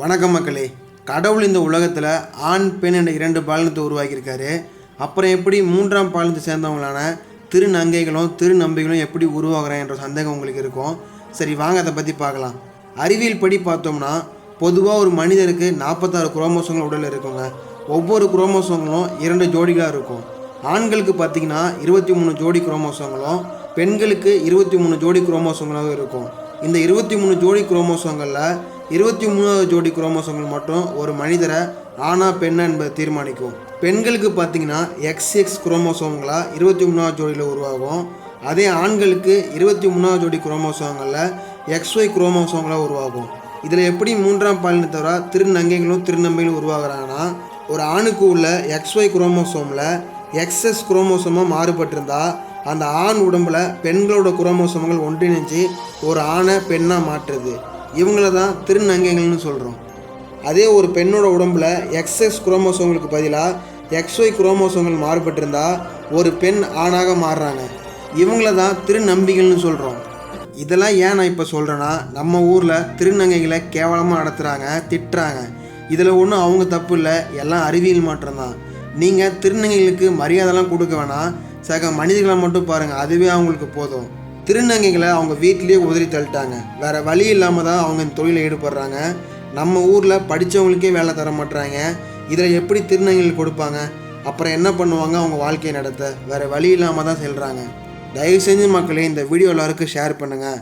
வணக்கம் மக்களே. கடவுள் இந்த உலகத்தில் ஆண் பெண் என்ற இரண்டு பாலினத்தை உருவாக்கியிருக்காரு. அப்புறம் எப்படி மூன்றாம் பாலினத்தை சேர்ந்தவங்களான திருநங்கைகளும் திருநம்பிகளும் எப்படி உருவாகுறாங்க என்ற சந்தேகம் உங்களுக்கு இருக்கும். சரி வாங்க அதை பற்றி பார்க்கலாம். அறிவியல் படி பார்த்தோம்னா பொதுவாக ஒரு மனிதருக்கு நாற்பத்தாறு குரோமோசோங்கள் உடலில் இருக்குங்க. ஒவ்வொரு குரோமோசோங்களும் இரண்டு ஜோடிகளாக இருக்கும். ஆண்களுக்கு பார்த்தீங்கன்னா இருபத்தி மூணு ஜோடி குரோமோசோங்களும் பெண்களுக்கு இருபத்தி மூணு ஜோடி குரோமோசோங்களாகவும் இருக்கும். இந்த இருபத்தி மூணு ஜோடி குரோமோசோங்களில் இருபத்தி மூணாவது ஜோடி குரோமோசோங்கள் மட்டும் ஒரு மனிதரை ஆணா பெண்ணா என்பதை தீர்மானிக்கும். பெண்களுக்கு பார்த்தீங்கன்னா எக்ஸ் எக்ஸ் குரோமோசோங்களா இருபத்தி மூணாவது ஜோடியில் உருவாகும். அதே ஆண்களுக்கு இருபத்தி மூணாவது ஜோடி குரோமோசோங்களில் எக்ஸ்ஒய் குரோமோசோங்களாக உருவாகும். இதில் எப்படி மூன்றாம் பாலினத்தவரா திருநங்கைகளும் திருநம்பைகளும் உருவாகுறாங்கன்னா ஒரு ஆணுக்கு உள்ள எக்ஸ்ஒய் குரோமோசோமில் எக்ஸ்எஸ் குரோமோசோமாக மாறுபட்டிருந்தால் அந்த ஆண் உடம்புல பெண்களோட குரோமோசோம்கள் ஒன்றிணைஞ்சு ஒரு ஆணை பெண்ணாக மாற்றுது. இவங்கள தான் திருநங்கைகள்னு சொல்கிறோம் அதே ஒரு பெண்ணோட உடம்புல எக்ஸ்எஸ் குரோமோசோங்களுக்கு பதிலாக எக்ஸ்ஒய் குரோமோசோங்கள் மாறுபட்டிருந்தா ஒரு பெண் ஆணாக மாறுறாங்க. இவங்கள தான் திருநம்பிகள்னு சொல்கிறோம் இதெல்லாம் ஏன் நான் இப்போ சொல்கிறேன்னா நம்ம ஊரில் திருநங்கைகளை கேவலமாக நடத்துகிறாங்க திட்டுறாங்க. இதில் ஒன்றும் அவங்க தப்பு இல்லை எல்லாம் அறிவியல் மாற்றம் தான். நீங்கள் திருநங்கைகளுக்கு மரியாதைலாம் கொடுக்க வேணாம். சக மனிதர்களை மட்டும் பாருங்கள் அதுவே அவங்களுக்கு போதும். திருநங்கைகளை அவங்க வீட்டிலேயே உதறி தள்ளிட்டாங்க. வேறு வழி இல்லாமல் தான் அவங்க இந்த தொழிலில் ஈடுபடுறாங்க. நம்ம ஊரில் படித்தவங்களுக்கே வேலை தர மாட்டுறாங்க இதில் எப்படி திருநங்கைகள் கொடுப்பாங்க? அப்புறம் என்ன பண்ணுவாங்க? அவங்க வாழ்க்கையை நடத்த. வேறு வழி இல்லாமல் தான் செல்கிறாங்க தயவு செஞ்சு மக்களே இந்த வீடியோ எல்லாருக்கும் ஷேர் பண்ணுங்கள்